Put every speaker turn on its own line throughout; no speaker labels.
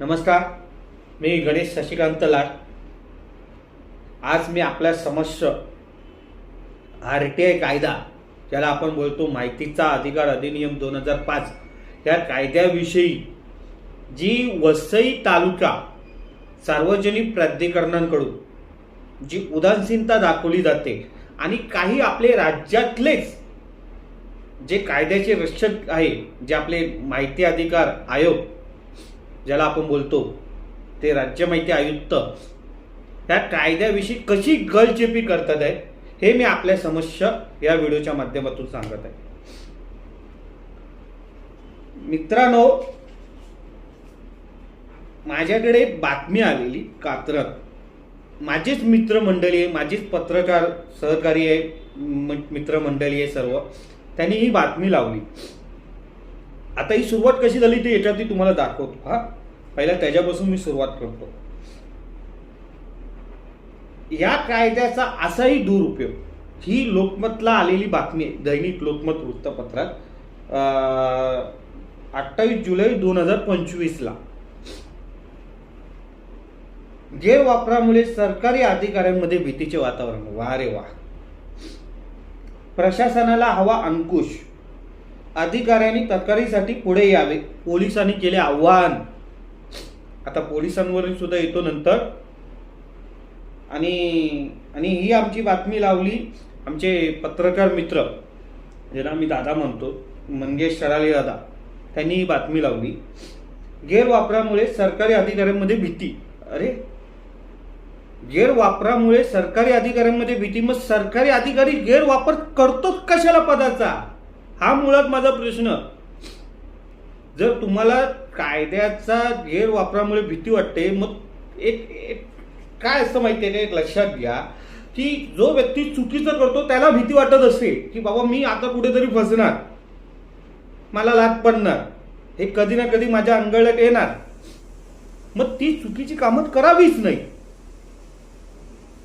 नमस्कार मी गणेश शशिकांत लाड. आज मी आपल्या समक्ष आर टी आय कायदा ज्याला आपण बोलतो माहितीचा अधिकार अधिनियम दोन हजार पाच या कायद्याविषयी जी वसई तालुका सार्वजनिक प्राधिकरणांकडून जी उदासीनता दाखवली जाते आणि काही आपले राज्यातलेच जे कायद्याचे रक्षक आहे जे आपले माहिती अधिकार आयोग ज्याला आपण बोलतो ते राज्य माहिती आयुक्त. त्या कायद्याविषयी कशी गलचेपी करतात आहे हे मी आपल्या समस्या या व्हिडिओच्या माध्यमातून सांगत आहे. मित्रांनो माझ्याकडे बातमी आलेली कात्रत माझेच मित्रमंडळी आहे माझीच पत्रकार सहकारी आहे मित्रमंडळी आहे सर्व. त्यांनी ही बातमी लावली. आता ही सुरुवात कशी झाली ते याच्यावरती तुम्हाला दाखवतो हा. पहिला त्याच्यापासून मी सुरुवात करतो. या कायद्याचा असाही दुरुपयोग ही लोकमतला आलेली बातमी आहे दैनिक लोकमत वृत्तपत्रात अठ्ठावीस जुलै दोन हजार पंचवीसला. गैरवापरामुळे सरकारी अधिकाऱ्यांमध्ये भीतीचे वातावरण वा रे वा प्रशासनाला हवा अंकुश. अधिकाऱ्यांनी तक्रारीसाठी पुढे यावे पोलिसांनी केले आव्हान. आता पोलिसांवर सुद्धा येतो नंतर. आणि आणि ही आमची बातमी लावली आमचे पत्रकार मित्र ज्यांना मी दादा म्हणतो मंगेश शराले दादा त्यांनी ही बातमी लावली. गैरवापरामुळे सरकारी अधिकाऱ्यांमध्ये भीती. अरे! गैरवापरामुळे सरकारी अधिकाऱ्यांमध्ये भीती. मग सरकारी अधिकारी गैरवापर करतोच कशाला पदाचा? हा मुळात माझा प्रश्न. जर तुम्हाला कायद्याचा गैरवापरामुळे भीती वाटते मग एक एक काय असतं माहिती आहे का? एक लक्षात घ्या की जो व्यक्ती चुकीचं करतो त्याला भीती वाटत असते की बाबा मी आता कुठेतरी फसणार. मला लाग पडणार. हे कधी ना कधी माझ्या अंगळ्यात येणार. मग ती चुकीची कामं करावीच नाही.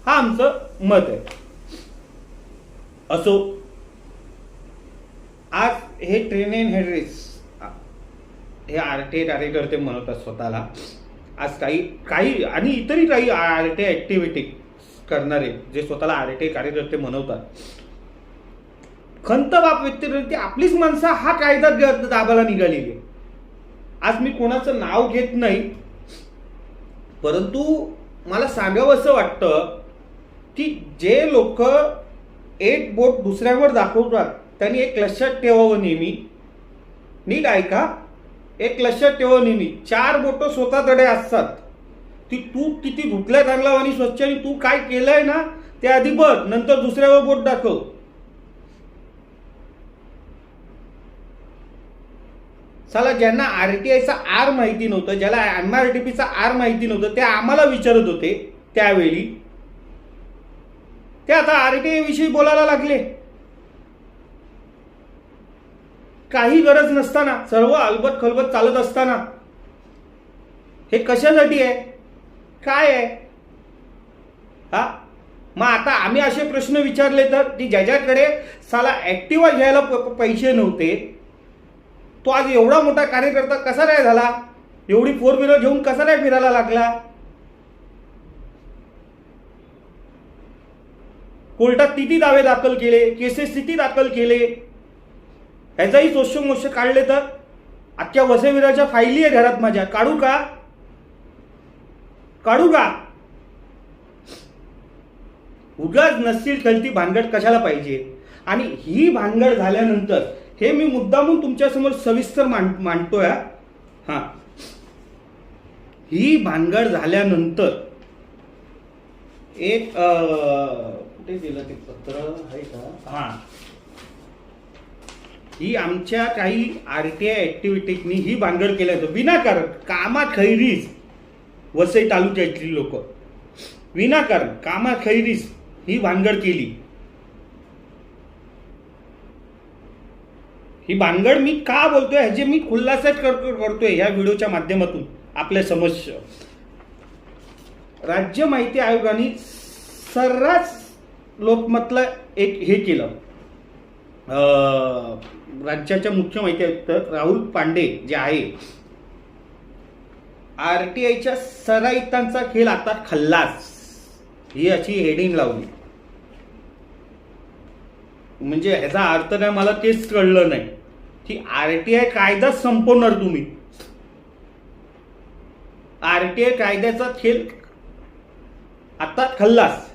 हा आमचं मत आहे. असो आज हे ट्रेन हेड्रिस हे आर टी आय कार्यकर्ते म्हणतात स्वतःला. आज काही काही आणि इतरही काही आर टी आय ऍक्टिव्हिटी करणारे जे स्वतःला आर टी आय कार्यकर्ते म्हणवतात खंत बाप व्यक्ती आपलीच माणसं हा कायदा ग- दाबाला निघालेली आहे. आज मी कोणाचं नाव घेत नाही परंतु मला सांगावंसं वाटतं की जे लोक एक बोट दुसऱ्यावर दाखवतात त्यांनी एक लक्षात ठेवावं नेहमी. नीट ऐका. एक लक्षात ठेवावं नेहमी. चार बोटं स्वतःकडे असतात. ती तू किती धुतल्या चांगला आणि स्वच्छ आणि तू काय केलंय ना ते आधी बघ. नंतर दुसऱ्यावर बोट दाखव. चला ज्यांना आर टी आयचा आर माहिती नव्हतं ज्याला एम आर टी पीचा आर माहिती नव्हतं ते आम्हाला विचारत होते त्यावेळी. ते आता आर टी आय विषयी बोलायला लागले. काही गरज नसताना सर्व अलबत खलबत चालत असताना. हे कशासाठी आहे? काय आहे? हा? मग आता आम्ही असे प्रश्न विचारले तर की ज्याच्याकडे साला ॲक्टिवा घ्यायला प- पैसे नव्हते तो आज एवढा मोठा कार्यकर्ता कसा नाही झाला? एवढी फोर व्हीलर घेऊन कसा नाही फिरायला लागला? कोर्टात किती दावे दाखल केले? केसेस किती दाखल केले? ह्याचाही सोशोमोश काढले तर? अख्ख्या वसेविराच्या फायली आहे घरात माझ्या. काढू का? काढू का? उगाच नसतील ठलती भानगड कशाला पाहिजे? आणि ही भानगड झाल्यानंतर हे मी मुद्दामून तुमच्यासमोर सविस्तर मांड मांडतोय हा. ही. भानगड झाल्यानंतर एक कुठे गेलं ते पत्र? आहे का? हा. ही आमच्या काही आर टी आय ऍक्टिव्हिटीजनी ही भानगड केल्या जातं विनाकारण कामाखैरीज वसई तालुक्यातली लोक. विनाकारण कामाखैरीज ही भानगड केली. ही भानगड मी का बोलतोय? ह्याचे मी खुल्लासाच करतो करतोय ह्या व्हिडिओच्या माध्यमातून आपल्या समस्या राज्य माहिती आयोगाने सर्रास लोकमतला एक हे केलं. राज्याच्या मुख्य माहिती आयुक्त राहुल पांडे जे आहे आरटीआयच्या सराईतांचा खेळ आता खल्लास. ही अशी हेडिंग लावली. म्हणजे ह्याचा अर्थ काय मला तेच कळलं नाही. की आरटीआय कायदाच संपवणार तुम्ही. आरटीआय कायद्याचा खेळ आता खल्लास.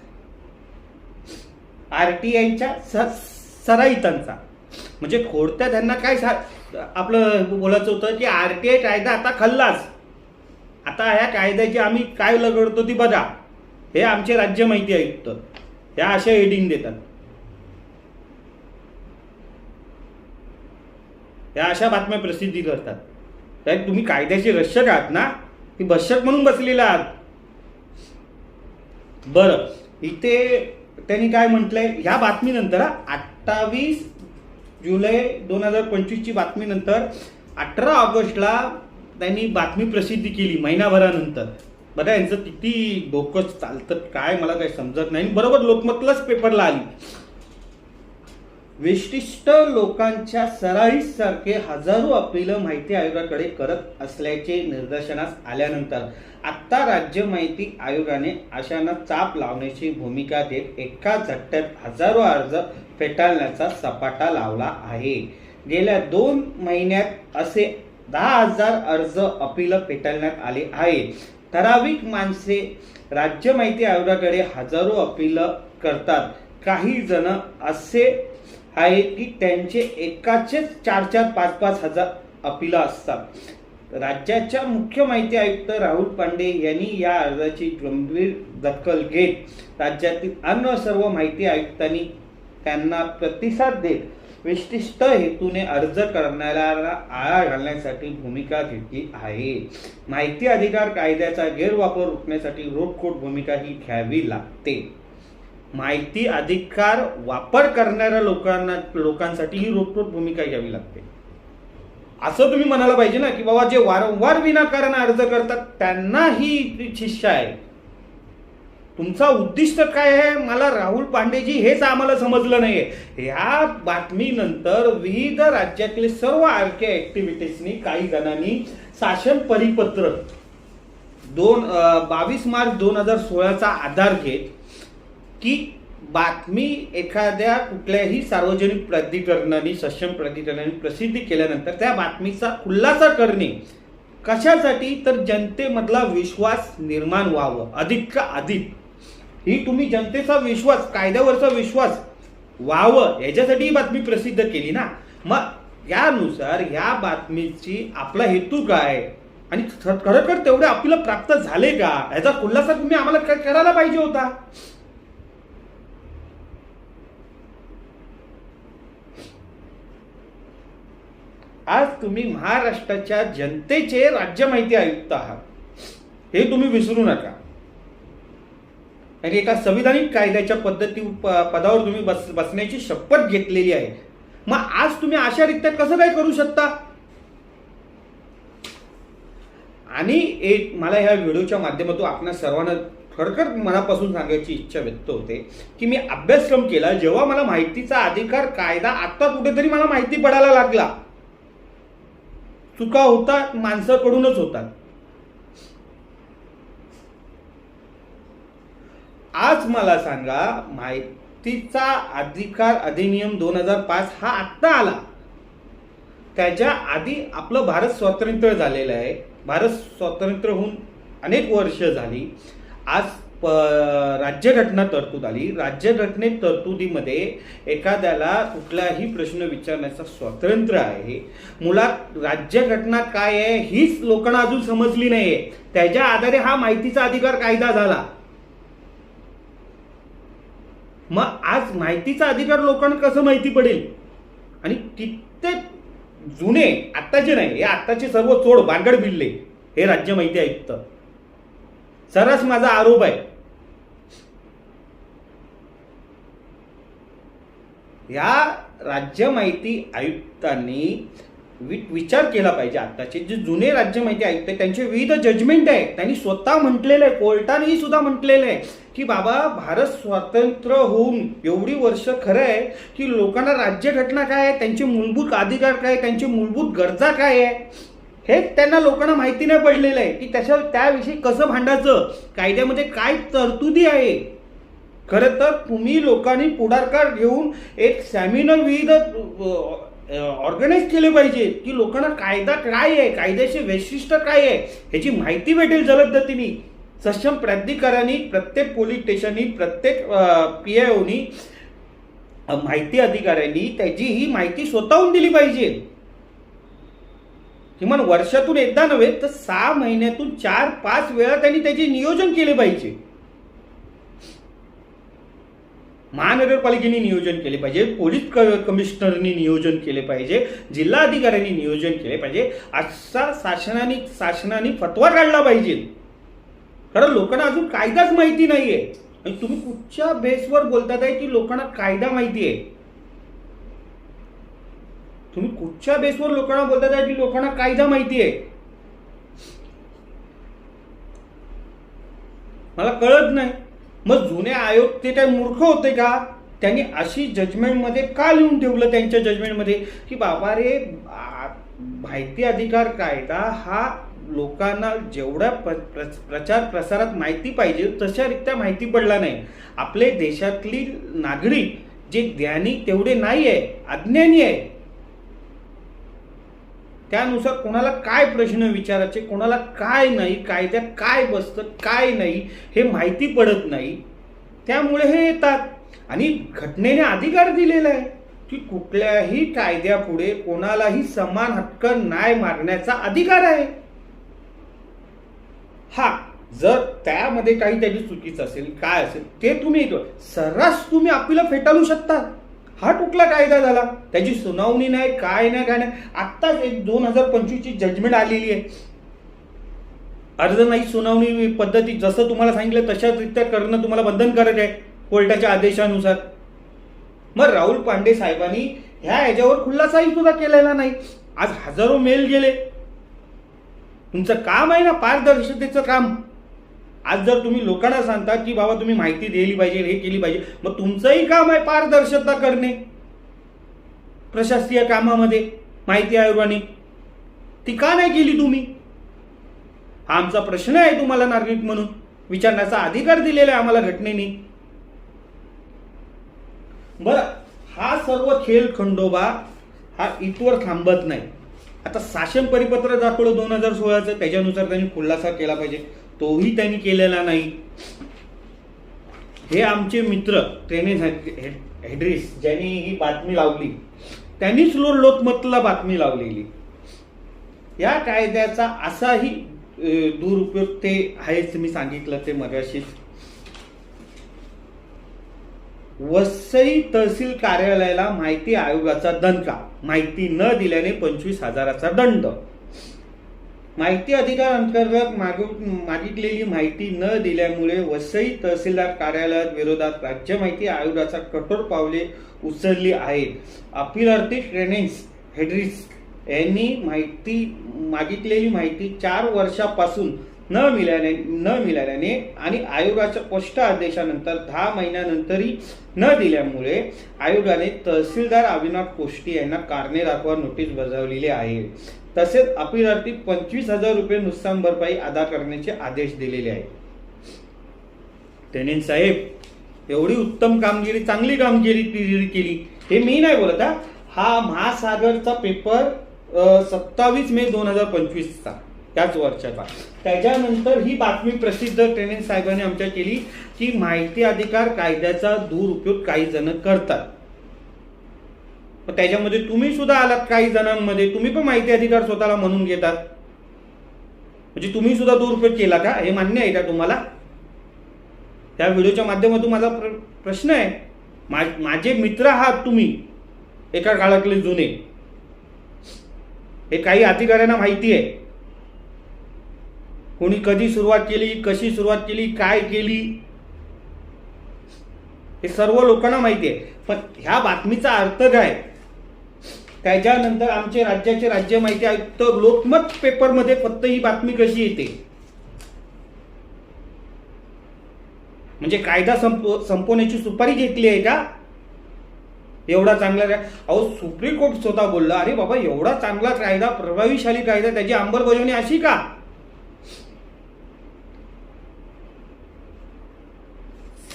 आरटीआयच्या सराईतांचा म्हणजे खोडत्या त्यांना काय सा- आपलं बोलायचं होतं की आर के आय कायदा आता खल्लास आता ह्या कायद्याची आम्ही काय लगडतो ती बघा. हे आमचे राज्य माहिती आयुक्त. ह्या अशा हेडिंग देतात. ह्या अशा बातम्या प्रसिद्धी करतात. त्यात तुम्ही कायद्याचे रक्षक आहात ना ती भक्षक म्हणून बसलेला आहात. बरं इथे त्यांनी काय म्हटलंय? ह्या बातमीनंतर अठ्ठावीस जुलै दोन हजार पंचवीसची बातमीनंतर अठरा ऑगस्टला त्यांनी बातमी प्रसिद्धी केली महिनाभरानंतर. बघा यांचं किती डोकं चालतं काय? मला काही समजत नाही. आणि बरोबर लोकमतलाच पेपरला आली. विशिष्ट लोकांच्या सराईसारखे हजारो अपील माहिती आयोगाकडे करत असल्याचे निदर्शनास आल्यानंतर आत्ता राज्य माहिती आयोगाने अशांना चाप लावण्याची भूमिका देत एका झटक्यात हजारो अर्ज फेटाळण्याचा सपाटा लावला आहे. गेल्या दोन महिन्यात असे दहा हजार अर्ज अपील फेटाळण्यात आले आहे ठराविक माणसे राज्य माहिती आयोगाकडे हजारो अपील करतात. काही जण असे आहे की त्यांचे एकाचेच चार चार पाच पाच हजार अपील असतात. राज्याच्या मुख्य माहिती आयुक्त राहुल पांडे यांनी या अर्जाची गंभीर दखल घेत राज्यातील अन्य सर्व माहिती आयुक्तांनी त्यांना प्रतिसाद देत विशिष्ट हेतूने अर्ज करणाऱ्याला आळा घालण्यासाठी भूमिका घेतली आहे. माहिती अधिकार कायद्याचा गैरवापर रोखण्यासाठी रोखोट भूमिका ही घ्यावी लागते. माहिती अधिकार वापर करणाऱ्या लोकांना लोकांसाठी ही रोखोट भूमिका घ्यावी लागते. असं तुम्ही म्हणायला पाहिजे ना की बाबा जे वारंवार विनाकारण अर्ज करतात त्यांना ही शिष्य आहे. तुमचा उद्दिष्ट काय आहे? मला राहुल पांडेजी हेच आम्हाला समजलं नाहीये. ह्या बातमीनंतर विविध राज्यातले सर्व आरके ऍक्टिव्हिटीजनी काही जणांनी शासन परिपत्र दोन बावीस मार्च दोन हजार सोळाचा आधार घेत की बातमी एखाद्या कुठल्याही सार्वजनिक प्राधिकरणाने सक्षम प्राधिकरणाने प्रसिद्धी केल्यानंतर त्या बातमीचा खुलासा करणे कशासाठी? तर जनतेमधला विश्वास निर्माण व्हावं अधिक का अधिक? ही तुम्ही जनतेचा विश्वास कायद्यावरचा विश्वास व्हावं याच्यासाठी ही बातमी प्रसिद्ध केली ना? मग यानुसार ह्या बातमीची आपला हेतू काय? आणि ख- खरोखर तेवढे आपल्याला प्राप्त झाले का? याचा खुलासा तुम्ही आम्हाला करायला पाहिजे होता. आज तुम्ही महाराष्ट्राच्या जनतेचे राज्य माहिती आयुक्त आहात. हे तुम्ही विसरू नका. आणि एका संविधानिक कायद्याच्या पद्धती प- पदावर तुम्ही बस बसण्याची शपथ घेतलेली आहे. मग आज तुम्ही अशा रित्या कसं काय करू शकता? आणि एक मला ह्या व्हिडिओच्या माध्यमातून आपल्या सर्वांना खरखर मनापासून सांगायची इच्छा व्यक्त होते की मी अभ्यासक्रम केला जेव्हा मला माहितीचा अधिकार कायदा आता कुठेतरी मला माहिती पडायला लागला. चुका होतात माणसाकडूनच होतात. आज मला सांगा माहितीचा अधिकार अधिनियम दोन हजार पाच हा आत्ता आला. त्याच्या आधी आपलं भारत स्वातंत्र्य झालेलं आहे. भारत स्वातंत्र्य होऊन अनेक वर्ष झाली. आज प राज्यघटना तरतूद आली. राज्यघटनेत तरतुदीमध्ये एखाद्याला कुठलाही प्रश्न विचारण्याचं स्वातंत्र्य आहे. मुळात राज्यघटना काय आहे हीच लोकांना अजून समजली नाहीये. त्याच्या आधारे हा माहितीचा अधिकार कायदा झाला. मग आज माहितीचा अधिकार लोकांना कसं माहिती पडेल? आणि कित्येक जुने आत्ताचे नाही हे आत्ताचे सर्व चोड बांगड भिल्ले हे राज्य माहिती आयुक्त. सरस माझा आरोप आहे. या राज्य माहिती आयुक्तांनी वि विचार केला पाहिजे आत्ताचे जे जुने राज्य माहिती आयुक्त त्यांचे विविध जजमेंट आहे त्यांनी स्वतः म्हटलेलं आहे कोर्टानेही सुद्धा म्हटलेलं आहे की बाबा भारत स्वतंत्र होऊन एवढी वर्ष खरं आहे की लोकांना राज्यघटना काय आहे त्यांचे मूलभूत अधिकार काय आहे, त्यांची मूलभूत गरजा काय आहे हे त्यांना लोकांना माहिती नाही पडलेलं आहे. की त्याच्या त्याविषयी कसं भांडायचं? कायद्यामध्ये काय तरतुदी आहे? खरं तर तुम्ही लोकांनी पुढाकार घेऊन एक सॅमिनर विविध ऑर्गनाईज केले पाहिजे की लोकांना कायदा काय आहे कायद्याचे वैशिष्ट्य काय आहे ह्याची माहिती भेटेल जलद गतीने. सक्षम प्राधिकाऱ्यांनी प्रत्येक पोलीस स्टेशननी प्रत्येक पी आय ओनी माहिती अधिकाऱ्यांनी त्याची ही माहिती स्वतःहून दिली पाहिजे. किमान वर्षातून एकदा नव्हे तर सहा महिन्यातून चार पाच वेळा त्यांनी त्याचे नियोजन केले पाहिजे. महानगरपालिकेने नियोजन केले पाहिजे पोलीस क- कमिशनरनी नियोजन केले पाहिजे जिल्हाधिकाऱ्यांनी नियोजन केले पाहिजे असा शासनाने शासनाने फतवा काढला पाहिजे. कारण लोकांना अजून कायदाच माहिती नाहीये. आणि तुम्ही कुठच्या बेसवर बोलतात आहे की लोकांना कायदा माहिती आहे तुम्ही कुठच्या बेसवर लोकांना बोलतात आहे की लोकांना कायदा माहिती आहे मला कळत नाही. मग जुने आयोग ते काय मूर्ख होते का? त्यांनी अशी जजमेंटमध्ये का लिहून ठेवलं त्यांच्या जजमेंटमध्ये की बाबा रे माहिती अधिकार कायदा हा लोकांना जेवढ्या प्र- प्रचार प्रसारात माहिती पाहिजे तशा रित्या माहिती पडला नाही. आपले देशातली नागरिक जे ज्ञानी तेवढे नाही आहे अज्ञानी आहे. त्यानुसार कोणाला काय प्रश्न विचारायचे कोणाला काय नाही कायद्यात काय बसतं काय नाही हे माहिती पडत नाही त्यामुळे हे येतात. आणि घटनेने अधिकार दिलेला आहे की कुठल्याही कायद्यापुढे कोणालाही समान हक्क न्याय मागण्याचा अधिकार आहे. हा जर त्यामध्ये काही त्याची चुकीचं असेल काय असेल ते तुम्ही सर्रास तुम्ही आपल्याला फेटाळू शकता. हा कुठला कायदा झाला? त्याची सुनावणी नाही काय नाही काय नाही. आत्ताच एक दोन हजार पंचवीसची जजमेंट आलेली आहे. अर्ज नाही सुनावणी पद्धती जसं तुम्हाला सांगितलं तशाच रित्या करणं तुम्हाला बंधनकारक आहे कोर्टाच्या आदेशानुसार. मग राहुल पांडे साहेबांनी ह्या याच्यावर खुलासाही सुद्धा केलेला नाही. आज हजारो मेल गेले. तुमचं काम आहे ना पारदर्शकतेचं काम. आज जर तुम्ही लोकांना सांगता की बाबा तुम्ही माहिती दिली पाहिजे हे केली पाहिजे मग तुमचंही काम आहे पारदर्शकता करणे. प्रशासकीय कामामध्ये माहिती आयोगाने. ती का नाही केली तुम्ही? हा आमचा प्रश्न आहे तुम्हाला नागरिक म्हणून. विचारण्याचा अधिकार दिलेला आहे आम्हाला घटनेने. बर हा सर्व खेळ खंडोबा हा इथवर थांबत नाही. आता शासन परिपत्र दाखवलं दोन हजार सोळाचं त्याच्यानुसार त्यांनी खुलासा केला पाहिजे. तोही त्यांनी केलेला नाही. हे आमचे मित्र ट्रेनिंग हेड्रिस ज्यांनी ही बातमी लावली त्यांनीच लोर लोकमतला बातमी लावलेली. या कायद्याचा असाही दुरुपयोग ते आहेच मी सांगितलं ते मगाशीच. वसई तहसील कार्यालयाला माहिती आयोगाचा दणका माहिती न दिल्याने पंचवीस हजाराचा दंड. माहिती अधिकार अंतर्गत मागितलेली माहिती न दिल्यामुळे वसई तहसीलदार कार्यालयात विरोधात राज्य माहिती आयोगाचा कठोर पावले उचलली आहेत. अपीलार्थी ट्रेनिंग्स हेड्रिस यांनी माहिती मागितलेली माहिती चार वर्षापासून न मिळाल्याने न मिळाल्याने आणि आयोगाच्या स्पष्ट आदेशानंतर दहा महिन्यानंतरही न दिल्यामुळे आयोगाने तहसीलदार अविनाश कोष्टी यांना कारणे दाखवा नोटीस बजावलेली आहे. तसेच अपीलार्थी पंचवीस हजार रुपये नुकसान भरपाई अदा करण्याचे आदेश दिलेले आहेत. टेनिन साहेब एवढी उत्तम कामगिरी चांगली कामगिरी ती केली. हे मी नाही बोलत हा. हा महासागरचा पेपर सत्तावीस मे दोन हजार पंचवीसचा त्याच वर्षाचा. त्याच्यानंतर ही बातमी प्रसिद्ध ट्रेनिंग साहेबांनी आमच्या केली की माहिती अधिकार कायद्याचा दुरुपयोग काही जण करतात. मग त्याच्यामध्ये तुम्ही सुद्धा आलात काही जणांमध्ये तुम्ही पण माहिती अधिकार स्वतःला म्हणून घेतात. म्हणजे तुम्ही सुद्धा दुरुपयोग केला का? हे मान्य आहे का तुम्हाला? त्या व्हिडिओच्या माध्यमातून माझा प्र प्रश्न आहे. मा- माझे मित्र आहात तुम्ही एका काळातले जुने. हे काही अधिकाऱ्यांना माहिती आहे. कोणी कधी सुरुवात केली कशी सुरुवात केली काय केली? हे सर्व लोकांना माहिती आहे. पण ह्या बातमीचा अर्थ काय? त्याच्यानंतर आमचे राज्याचे राज्य माहिती आयुक्त लोकमत पेपरमध्ये फक्त ही बातमी कशी येते? म्हणजे कायदा संप संपवण्याची सुपारी घेतली आहे का? एवढा चांगला अहो सुप्रीम कोर्ट स्वतः बोलला अरे बाबा एवढा चांगला कायदा प्रभावीशाली कायदा त्याची अंमलबजावणी अशी का?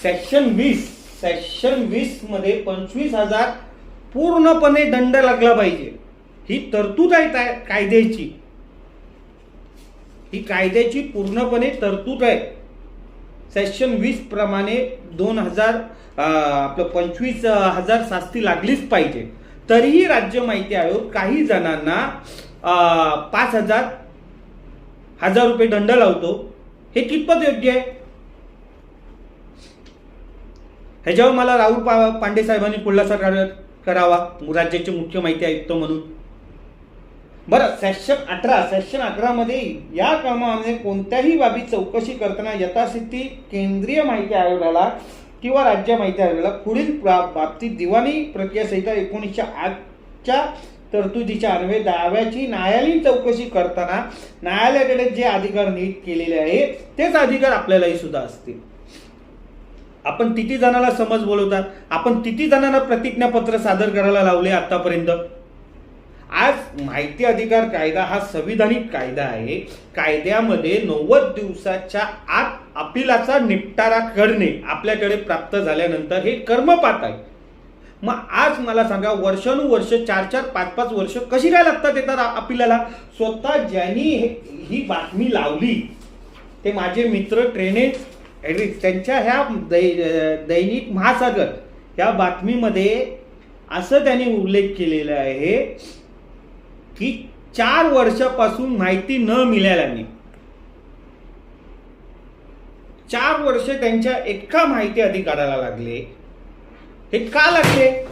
सेक्शन वीस सेक्शन वीसमध्ये पंचवीस हजार पूर्णपणे दंड लागला पाहिजे. ही तरतूद आहे कायद्याची. ही कायद्याची पूर्णपणे तरतूद आहे. सेक्शन वीस प्रमाणे दोन हजार आपलं पंचवीस हजार शास्ती लागलीच पाहिजे. तरीही राज्य माहिती आयोग काही जणांना पाच हजार हजार रुपये दंड लावतो. हे कितपत योग्य आहे? ह्याच्यावर मला राहुल पा पांडे साहेबांनी सर कर- करावा. राज्याचे मुख्य माहिती आयुक्त म्हणून. बरं सेक्शन अठरा सेक्शन अकरामध्ये या कामामध्ये कोणत्याही बाबी चौकशी करताना यथास्थिती केंद्रीय माहिती आयोगाला किंवा राज्य माहिती आयोगाला पुढील बाबतीत दिवाणी प्रक्रिया संहिता एकोणीसशे आठच्या तरतुदीच्या अन्वये दाव्याची न्यायालयीन चौकशी करताना न्यायालयाकडे जे अधिकार नीट केलेले आहे तेच अधिकार आपल्यालाही सुद्धा असतील. आपण किती जणांना समज बोलवतात? आपण किती जणांना प्रतिज्ञापत्र सादर करायला लावले आतापर्यंत? आज माहिती अधिकार कायदा हा संविधानिक कायदा आहे. कायद्यामध्ये नव्वद दिवसाच्या आत अपिलाचा निपटारा करणे आपल्याकडे प्राप्त झाल्यानंतर हे कर्मपात आहे. मग आज मला सांगा वर्षानुवर्ष चार चार पाच पाच वर्ष कशी काय लागतात येतात अपिलाला? स्वतः ज्यांनी ही बातमी लावली ते माझे मित्र ट्रेनेज एडिट त्यांच्या ह्या दै- दैनिक महासागर या बातमीमध्ये असं त्यांनी उल्लेख केलेला आहे की चार वर्षापासून माहिती न मिळाल्याने चार वर्ष त्यांच्या एका माहिती अधिकाराला लागले. हे का लागले?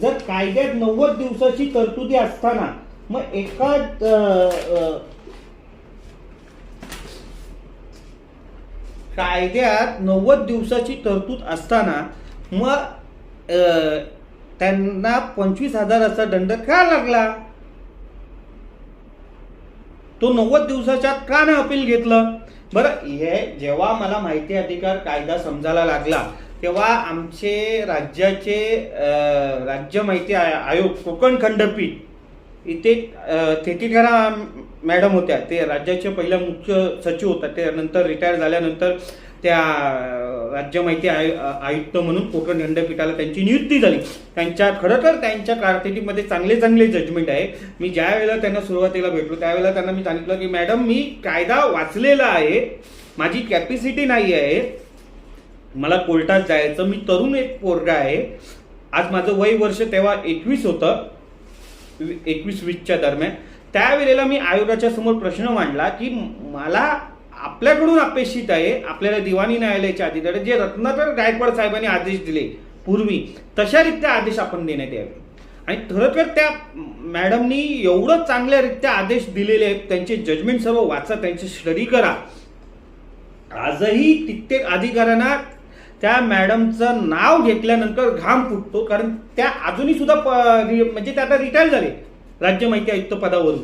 जर कायद्यात नव्वद दिवसाची तरतुदी असताना मग एका अ, अ, कायद्यात नव्वद दिवसाची तरतूद असताना मग त्यांना पंचवीस हजाराचा दंड का लागला? तो नव्वद दिवसाच्या का नाही अपील घेतलं? बरं हे जेव्हा मला माहिती अधिकार कायदा समजायला लागला तेव्हा आमचे राज्याचे राज्य माहिती आय- आयोग कोकण खंडपीठ इथे थेटिकारा मॅडम होत्या. ते राज्याच्या पहिल्या मुख्य सचिव होत्या ते नंतर रिटायर झाल्यानंतर त्या राज्य माहिती आय आयुक्त म्हणून कोकण खंडपीठाला त्यांची नियुक्ती झाली. त्यांच्या खरं तर त्यांच्या कारकिर्दीमध्ये चांगले चांगले जजमेंट आहे. मी ज्या वेळेला त्यांना सुरुवातीला भेटलो त्यावेळेला त्यांना मी सांगितलं की मॅडम मी कायदा वाचलेला आहे. माझी कॅपॅसिटी नाही आहे. मला कोर्टात जायचं. मी तरुण एक पोरगा आहे. आज माझं वय वर्ष तेव्हा एकवीस होतं. एकवीस वीसच्या दरम्यान. त्यावेळेला मी आयोगाच्या समोर प्रश्न मांडला की मला आपल्याकडून अपेक्षित आहे आपल्याला दिवाणी न्यायालयाच्या अधिकारी जे रत्नाकर गायकवाड साहेबांनी आदेश दिले पूर्वी तशा रीत्या आदेश आपण देण्यात यावे. आणि खरं तर त्या मॅडमनी एवढं चांगल्यारीत्या आदेश दिलेले आहेत त्यांचे जजमेंट सर्व वाचा त्यांचे स्टडी करा. आजही कित्येक अधिकाऱ्यांना त्या मॅडमचं नाव घेतल्यानंतर घाम फुटतो कारण त्या अजूनही सुद्धा प- म्हणजे त्या आता रिटायर झाले राज्य माहिती आयुक्त पदावरून.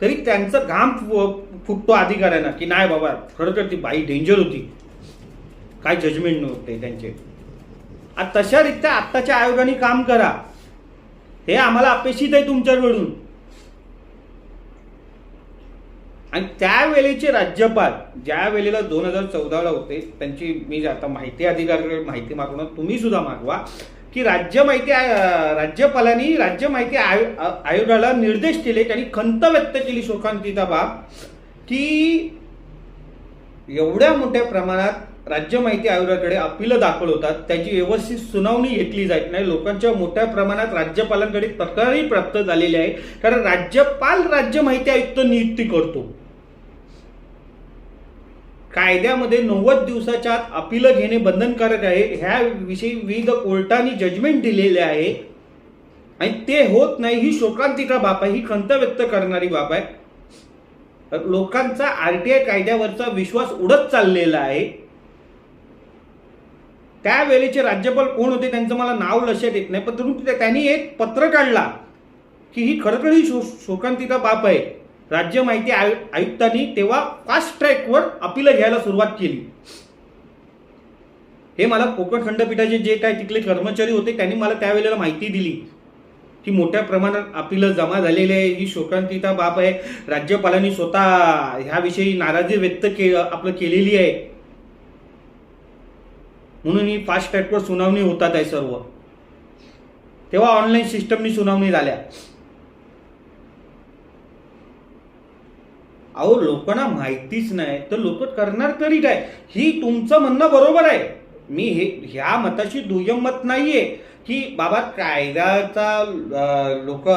तरी त्यांचं घाम फु- फुटतो अधिकाऱ्यांना की नाही बाबा खरं तर ती बाई डेंजर होती. काय जजमेंट नव्हते त्यांचे. तशा रित्या आत्ताच्या आयोगाने काम करा. हे आम्हाला अपेक्षित आहे तुमच्याकडून. आणि त्यावेळेचे राज्यपाल ज्या वेळेला दोन हजार चौदाला होते त्यांची मी आता माहिती अधिकाऱ्याकडे माहिती मागवणार तुम्ही सुद्धा मागवा की राज्य माहिती राज्यपालांनी राज्य माहिती आयो- आयोगाला निर्देश केले त्यांनी खंत व्यक्त केली शोकांतिता बाब की एवढ्या मोठ्या प्रमाणात राज्य माहिती आयोगाकडे अपील दाखल होतात त्याची व्यवस्थित सुनावणी घेतली जात नाही लोकांच्या मोठ्या प्रमाणात राज्यपालांकडे तक्रारी प्राप्त झालेली आहे कारण राज्यपाल राज्य माहिती आयुक्त नियुक्ती करतो. कायद्यामध्ये नव्वद दिवसाच्या आत अपील घेणे बंधनकारक आहे. ह्या विषयी विविध कोर्टाने जजमेंट दिलेले आहे. आणि ते होत नाही ही शोकांतिका बाब आहे ही खंत व्यक्त करणारी बाब आहे. तर लोकांचा आरटीआय कायद्यावरचा विश्वास उडत चाललेला आहे. त्यावेळेचे राज्यपाल कोण होते त्यांचं मला नाव लक्षात येत नाही पण परंतु त्या- त्यांनी एक पत्र काढला की ही खरखर ही शो शोकांतिका बाप आहे. राज्य माहिती आयु आयुक्तांनी तेव्हा फास्ट ट्रॅकवर अपील घ्यायला सुरुवात केली. हे मला कोकण खंडपीठाचे जे काय तिथले कर्मचारी होते त्यांनी मला त्यावेळेला माहिती दिली. की मोठ्या प्रमाणात आपलं जमा झालेली आहे ही शोकांतिता बाब आहे. राज्यपालांनी स्वतः ह्याविषयी नाराजी व्यक्त के आपलं केलेली आहे. म्हणून ही फास्ट ट्रॅकवर सुनावणी होतात आहे सर्व. तेव्हा ऑनलाईन सिस्टमनी सुनावणी झाल्या. अहो लोकांना माहितीच नाही. तर लोक करणार तरी काय? ही तुमचं म्हणणं बरोबर आहे. मी हे ह्या मताशी दुय्यम मत नाहीये की बाबा कायद्याचा लोक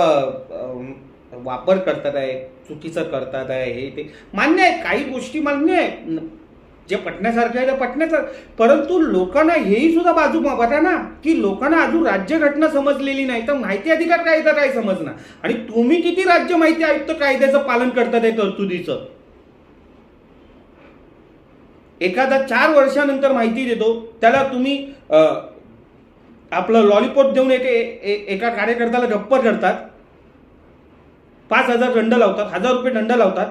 वापर करतात आहे चुकीचं करतात आहे हे ते. मान्य आहे काही गोष्टी मान्य आहे. जे पटण्यासारखं आहे ते पटण्याचं परंतु लोकांना हेही सुद्धा बाजू बघा ना की लोकांना अजून राज्यघटना समजलेली नाही. तर माहिती अधिकार कायदा काय समजणार? आणि तुम्ही किती राज्य माहिती आयुक्त कायद्याचं पालन करता त्या तरतुदीचं? एखादा चार वर्षानंतर माहिती देतो त्याला तुम्ही आपलं लॉलीपॉप देऊन एक ए- एका कार्यकर्त्याला गप्पर करतात. पाच हजार दंड लावतात हजार रुपये दंड लावतात.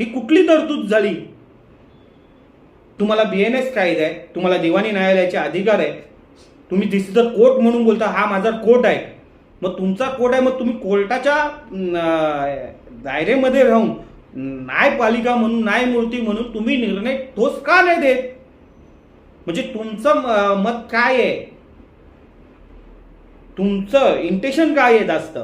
ही कुठली तरतूद झाली? तुम्हाला बी एन एस कायदा आहे तुम्हाला दिवाणी न्यायालयाचे अधिकार आहे. तुम्ही दिस द कोर्ट म्हणून बोलता हा माझा कोर्ट आहे. मग तुमचा कोर्ट आहे मग तुम्ही कोर्टाच्या दायरेमध्ये राहून न्यायपालिका म्हणून न्यायमूर्ती म्हणून तुम्ही निर्णय ठोस का नाही देत? म्हणजे तुमचं मत काय आहे? तुमचं इंटेशन काय आहे जास्त?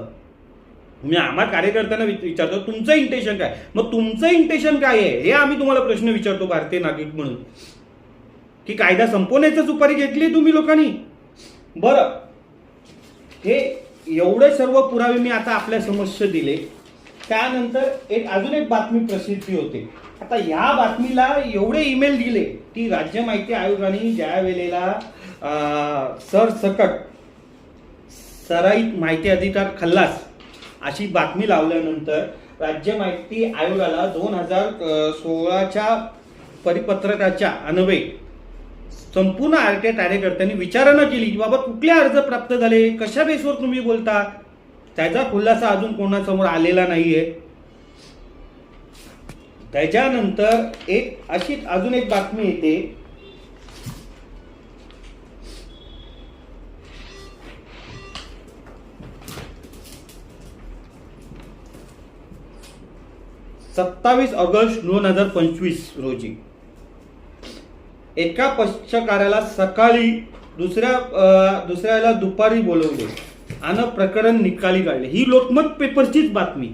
मी आम्हा कार्यकर्त्यांना विचारतो तुमचं इंटेशन काय? मग तुमचं इंटेशन काय आहे? हे आम्ही तुम्हाला प्रश्न विचारतो भारतीय नागरिक म्हणून. की कायदा संपवण्याचं सुपारी घेतली तुम्ही लोकांनी? बरं. हे एवढे सर्व पुरावे मी आता आपल्या समक्ष दिले. त्यानंतर एक अजून एक बातमी प्रसिद्धी होते. आता ह्या बातमीला एवढे ईमेल दिले की राज्य माहिती आयोगाने ज्या वेळेला सरसकट सराईत माहिती अधिकार खल्लास अशी बातमी लावल्यानंतर राज्य माहिती आयोगाला दोन हजार सोळाच्या परिपत्रकाच्या अन्वये संपूर्ण आर टी आय कार्यकर्त्यांनी विचारणा केली की बाबा कुठले अर्ज प्राप्त झाले? कशा बेसवर तुम्ही बोलता? त्याचा खुलासा अजून कोणासमोर आलेला नाहीये. त्याच्यानंतर एक अशी अजून एक बातमी येते. सत्तावीस ऑगस्ट दोन हजार पंचवीस रोजी. एका पक्षकाराला सकाळी दुसऱ्या दुसऱ्याला दुपारी बोलवले आणि प्रकरण निकाली काढले. ही लोकमत पेपरचीच बातमी.